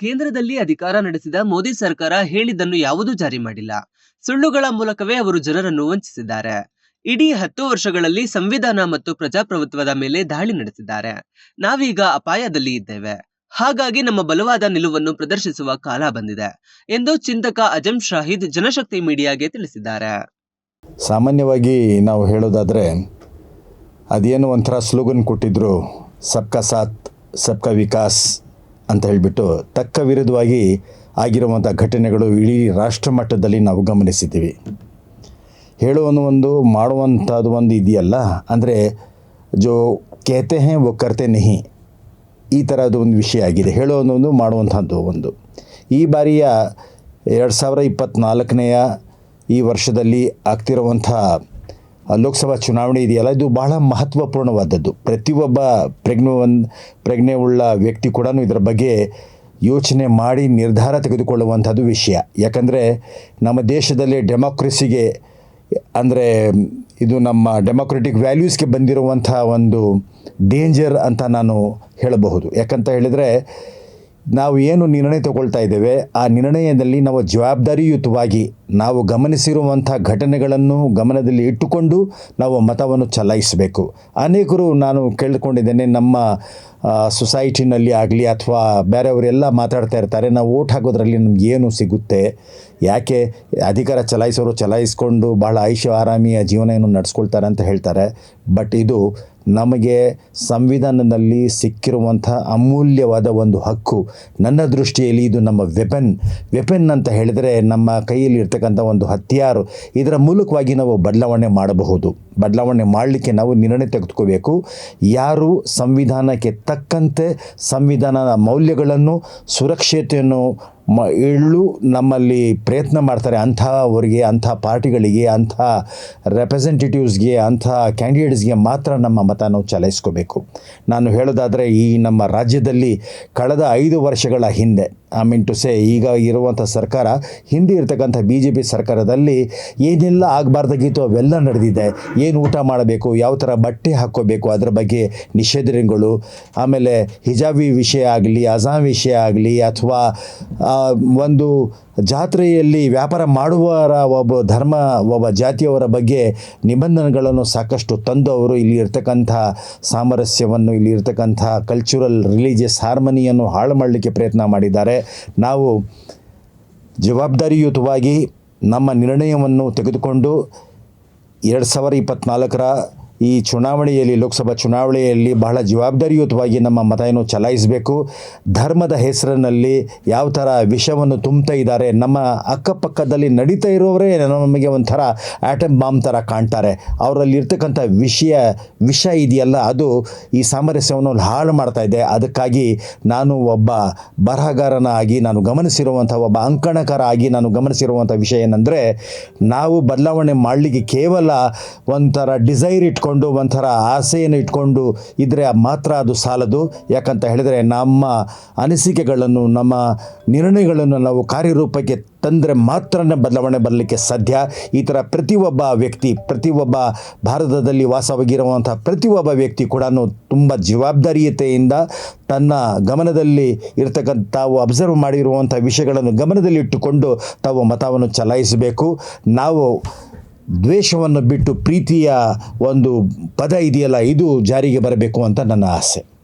ಕೇಂದ್ರದಲ್ಲಿ ಅಧಿಕಾರ ನಡೆಸಿದ ಮೋದಿ ಸರ್ಕಾರ ಹೇಳಿದ್ದನ್ನು ಯಾವುದೂ ಜಾರಿ ಮಾಡಿಲ್ಲ. ಸುಳ್ಳುಗಳ ಮೂಲಕವೇ ಅವರು ಜನರನ್ನು ವಂಚಿಸಿದ್ದಾರೆ. ಇಡೀ ಹತ್ತು ವರ್ಷಗಳಲ್ಲಿ ಸಂವಿಧಾನ ಮತ್ತು ಪ್ರಜಾಪ್ರಭುತ್ವದ ಮೇಲೆ ದಾಳಿ ನಡೆಸಿದ್ದಾರೆ. ನಾವೀಗ ಅಪಾಯದಲ್ಲಿ ಇದ್ದೇವೆ. ಹಾಗಾಗಿ ನಮ್ಮ ಬಲವಾದ ನಿಲುವನ್ನು ಪ್ರದರ್ಶಿಸುವ ಕಾಲ ಬಂದಿದೆ ಎಂದು ಚಿಂತಕ ಅಜಂ ಶಾಹಿದ್ ಜನಶಕ್ತಿ ಮೀಡಿಯಾಗೆ ತಿಳಿಸಿದ್ದಾರೆ. ಸಾಮಾನ್ಯವಾಗಿ ನಾವು ಹೇಳೋದಾದರೆ, ಅದೇನು ಒಂಥರ ಸ್ಲೋಗನ್ ಕೊಟ್ಟಿದ್ರು, ಸಬ್ಕಾ ಸಾಥ್, ಸಬ್ಕಾ ವಿಕಾಸ್ ಅಂತ ಹೇಳಿಬಿಟ್ಟು ತಕ್ಕ ವಿರುದ್ಧವಾಗಿ ಆಗಿರುವಂಥ ಘಟನೆಗಳು ಇಡೀ ರಾಷ್ಟ್ರ ಮಟ್ಟದಲ್ಲಿ ನಾವು ಗಮನಿಸಿದ್ದೀವಿ. ಹೇಳುವನು ಒಂದು, ಮಾಡುವಂಥದ್ದು ಒಂದು ಇದೆಯಲ್ಲ? ಅಂದರೆ ಜೋ ಕೇತೆ ಹೇ ವೋ ಕರ್ತೆ ನೆಹಿ. ಈ ಥರದ ಒಂದು ವಿಷಯ ಆಗಿದೆ. ಹೇಳೋದೊಂದು ಮಾಡುವಂಥದ್ದು ಒಂದು. ಈ ಬಾರಿಯ ಎರಡು ಸಾವಿರ ಇಪ್ಪತ್ತ್ನಾಲ್ಕನೆಯ ಈ ವರ್ಷದಲ್ಲಿ ಆಗ್ತಿರುವಂಥ ಲೋಕಸಭಾ ಚುನಾವಣೆ ಇದೆಯಲ್ಲ, ಇದು ಬಹಳ ಮಹತ್ವಪೂರ್ಣವಾದದ್ದು. ಪ್ರತಿಯೊಬ್ಬ ಪ್ರಜ್ಞೆ ಒಂದು ಪ್ರಜ್ಞೆ ಉಳ್ಳ ವ್ಯಕ್ತಿ ಕೂಡ ಇದರ ಬಗ್ಗೆ ಯೋಚನೆ ಮಾಡಿ ನಿರ್ಧಾರ ತೆಗೆದುಕೊಳ್ಳುವಂಥದ್ದು ವಿಷಯ. ಯಾಕಂದರೆ ನಮ್ಮ ದೇಶದಲ್ಲಿ ಡೆಮಾಕ್ರೆಸಿಗೆ, ಅಂದರೆ ಇದು ನಮ್ಮ ಡೆಮೊಕ್ರೆಟಿಕ್ ವ್ಯಾಲ್ಯೂಸ್ಗೆ ಬಂದಿರುವಂಥ ಒಂದು ಡೇಂಜರ್ ಅಂತ ನಾನು ಹೇಳಬಹುದು. ಯಾಕಂತ ಹೇಳಿದರೆ ನಾವು ಏನು ನಿರ್ಣಯ ತಗೊಳ್ತಾ ಇದ್ದೇವೆ, ಆ ನಿರ್ಣಯದಲ್ಲಿ ನಾವು ಜವಾಬ್ದಾರಿಯುತವಾಗಿ ನಾವು ಗಮನಿಸಿರುವಂಥ ಘಟನೆಗಳನ್ನು ಗಮನದಲ್ಲಿ ಇಟ್ಟುಕೊಂಡು ನಾವು ಮತವನ್ನು ಚಲಾಯಿಸಬೇಕು. ಅನೇಕರು ನಾನು ಕೇಳಿಕೊಂಡಿದ್ದೇನೆ, ನಮ್ಮ ಸೊಸೈಟಿನಲ್ಲಿ ಆಗಲಿ ಅಥವಾ ಬೇರೆಯವರೆಲ್ಲ ಮಾತಾಡ್ತಾ ಇರ್ತಾರೆ, ನಾವು ಓಟ್ ಹಾಕೋದ್ರಲ್ಲಿ ನಮ್ಗೆ ಏನು ಸಿಗುತ್ತೆ? ಯಾಕೆ ಅಧಿಕಾರ ಚಲಾಯಿಸೋರು ಚಲಾಯಿಸ್ಕೊಂಡು ಭಾಳ ಐಷ ಆರಾಮಿಯ ಜೀವನವನ್ನು ನಡೆಸ್ಕೊಳ್ತಾರೆ ಅಂತ ಹೇಳ್ತಾರೆ. ಬಟ್ ಇದು ನಮಗೆ ಸಂವಿಧಾನದಲ್ಲಿ ಸಿಕ್ಕಿರುವಂಥ ಅಮೂಲ್ಯವಾದ ಒಂದು ಹಕ್ಕು. ನನ್ನ ದೃಷ್ಟಿಯಲ್ಲಿ ಇದು ನಮ್ಮ ವೆಪನ್ ವೆಪನ್ ಅಂತ ಹೇಳಿದರೆ ನಮ್ಮ ಕೈಯಲ್ಲಿ ಇರ್ತಕ್ಕಂಥ ಒಂದು ಹತ್ಯಾರು. ಇದರ ಮೂಲಕವಾಗಿ ನಾವು ಬದಲಾವಣೆ ಮಾಡಬಹುದು. ಬದಲಾವಣೆ ಮಾಡಲಿಕ್ಕೆ ನಾವು ನಿರ್ಣಯ ತೆಗೆದುಕೋಬೇಕು. ಯಾರು ಸಂವಿಧಾನಕ್ಕೆ ತಕ್ಕಂತೆ ಸಂವಿಧಾನದ ಮೌಲ್ಯಗಳನ್ನು, ಸುರಕ್ಷತೆಯನ್ನು ಮ ಎಳ್ಳು ನಮ್ಮಲ್ಲಿ ಪ್ರಯತ್ನ ಮಾಡ್ತಾರೆ ಅಂಥವರಿಗೆ ಅಂಥ ಪಾರ್ಟಿಗಳಿಗೆ, ಅಂಥ ರೆಪ್ರೆಸೆಂಟೇಟಿವ್ಸ್ಗೆ ಅಂಥ ಕ್ಯಾಂಡಿಡೇಟ್ಸ್ಗೆ ಮಾತ್ರ ನಮ್ಮ ಮತ ನಾವು ಚಲಾಯಿಸ್ಕೋಬೇಕು. ನಾನು ಹೇಳೋದಾದರೆ ಈ ನಮ್ಮ ರಾಜ್ಯದಲ್ಲಿ ಕಳೆದ ಐದು ವರ್ಷಗಳ ಹಿಂದೆ ಐ ಮೀನ್ ಟು ಸೇ ಈಗ ಇರುವಂಥ ಸರ್ಕಾರ, ಹಿಂದೆ ಇರ್ತಕ್ಕಂಥ ಬಿ ಜೆ ಪಿ ಸರ್ಕಾರದಲ್ಲಿ ಏನೆಲ್ಲ ಆಗಬಾರ್ದಾಗಿತ್ತು ಅವೆಲ್ಲ ನಡೆದಿದೆ. ಏನು ಊಟ ಮಾಡಬೇಕು, ಯಾವ ಥರ ಬಟ್ಟೆ ಹಾಕ್ಕೋಬೇಕು, ಅದರ ಬಗ್ಗೆ ನಿಷೇಧಗಳು, ಆಮೇಲೆ ಹಿಜಾಬಿ ವಿಷಯ ಆಗಲಿ, ಅಜಾಮ್ ವಿಷಯ ಆಗಲಿ, ಅಥವಾ ಒಂದು ಜಾತ್ರೆಯಲ್ಲಿ ವ್ಯಾಪಾರ ಮಾಡುವವರ ಒಬ್ಬ ಧರ್ಮ, ಒಬ್ಬ ಜಾತಿಯವರ ಬಗ್ಗೆ ನಿಬಂಧನೆಗಳನ್ನು ಸಾಕಷ್ಟು ತಂದು ಅವರು ಇಲ್ಲಿ ಇರ್ತಕ್ಕಂಥ ಸಾಮರಸ್ಯವನ್ನು, ಇಲ್ಲಿ ಇರ್ತಕ್ಕಂಥ ಕಲ್ಚರಲ್ ರಿಲಿಜಿಯಸ್ ಹಾರ್ಮನಿಯನ್ನು ಹಾಳು ಮಾಡಲಿಕ್ಕೆ ಪ್ರಯತ್ನ ಮಾಡಿದ್ದಾರೆ. ನಾವು ಜವಾಬ್ದಾರಿಯುತವಾಗಿ ನಮ್ಮ ನಿರ್ಣಯವನ್ನು ತೆಗೆದುಕೊಂಡು ಎರಡು ಸಾವಿರ ಇಪ್ಪತ್ತ್ನಾಲ್ಕರ ಈ ಚುನಾವಣೆಯಲ್ಲಿ, ಲೋಕಸಭಾ ಚುನಾವಣೆಯಲ್ಲಿ ಬಹಳ ಜವಾಬ್ದಾರಿಯುತವಾಗಿ ನಮ್ಮ ಮತವನ್ನು ಚಲಾಯಿಸಬೇಕು. ಧರ್ಮದ ಹೆಸರಿನಲ್ಲಿ ಯಾವ ಥರ ವಿಷವನ್ನು ತುಂಬ್ತಾ ಇದ್ದಾರೆ, ನಮ್ಮ ಅಕ್ಕಪಕ್ಕದಲ್ಲಿ ನಡೀತಾ ಇರೋವರೇ ನಮಗೆ ಒಂಥರ ಆಟಮ್ ಬಾಂಬ್ ಥರ ಕಾಣ್ತಾರೆ. ಅವರಲ್ಲಿ ಇರ್ತಕ್ಕಂಥ ವಿಷಯ, ವಿಷ ಇದೆಯಲ್ಲ, ಅದು ಈ ಸಾಮರಸ್ಯವನ್ನು ಹಾಳು ಮಾಡ್ತಾ ಇದೆ. ಅದಕ್ಕಾಗಿ ನಾನು ಒಬ್ಬ ಬರಹಗಾರನಾಗಿ ನಾನು ಗಮನಿಸಿರುವಂಥ, ಒಬ್ಬ ಅಂಕಣಕಾರ ಆಗಿ ನಾನು ಗಮನಿಸಿರುವಂಥ ವಿಷಯ ಏನಂದರೆ, ನಾವು ಬದಲಾವಣೆ ಮಾಡಲಿಕ್ಕೆ ಕೇವಲ ಒಂಥರ ಡಿಸೈರ್ ಇಟ್ಕೊಂಡು ಒಂಥರ ಆಸೆಯನ್ನು ಇಟ್ಕೊಂಡು ಇದ್ದರೆ ಮಾತ್ರ ಅದು ಸಾಲದು. ಯಾಕಂತ ಹೇಳಿದರೆ ನಮ್ಮ ಅನಿಸಿಕೆಗಳನ್ನು, ನಮ್ಮ ನಿರ್ಣಯಗಳನ್ನು ನಾವು ಕಾರ್ಯರೂಪಕ್ಕೆ ತಂದರೆ ಮಾತ್ರ ಬದಲಾವಣೆ ಬರಲಿಕ್ಕೆ ಸಾಧ್ಯ. ಈ ಥರ ಪ್ರತಿಯೊಬ್ಬ ವ್ಯಕ್ತಿ, ಪ್ರತಿಯೊಬ್ಬ ಭಾರತದಲ್ಲಿ ವಾಸವಾಗಿರುವಂಥ ಪ್ರತಿಯೊಬ್ಬ ವ್ಯಕ್ತಿ ಕೂಡ ತುಂಬ ಜವಾಬ್ದಾರಿಯತೆಯಿಂದ ತನ್ನ ಗಮನದಲ್ಲಿ ಇರತಕ್ಕಂಥ, ತಾವು ಅಬ್ಸರ್ವ್ ಮಾಡಿರುವಂಥ ವಿಷಯಗಳನ್ನು ಗಮನದಲ್ಲಿ ಇಟ್ಟುಕೊಂಡು ತಾವು ಮತವನ್ನು ಚಲಾಯಿಸಬೇಕು. ನಾವು ದ್ವೇಷವನ್ನು ಬಿಟ್ಟು ಪ್ರೀತಿಯ ಒಂದು ಪದ ಇದೆಯಲ್ಲ ಇದು ಜಾರಿಗೆ ಬರಬೇಕು ಅಂತ ನನ್ನ ಆಸೆ.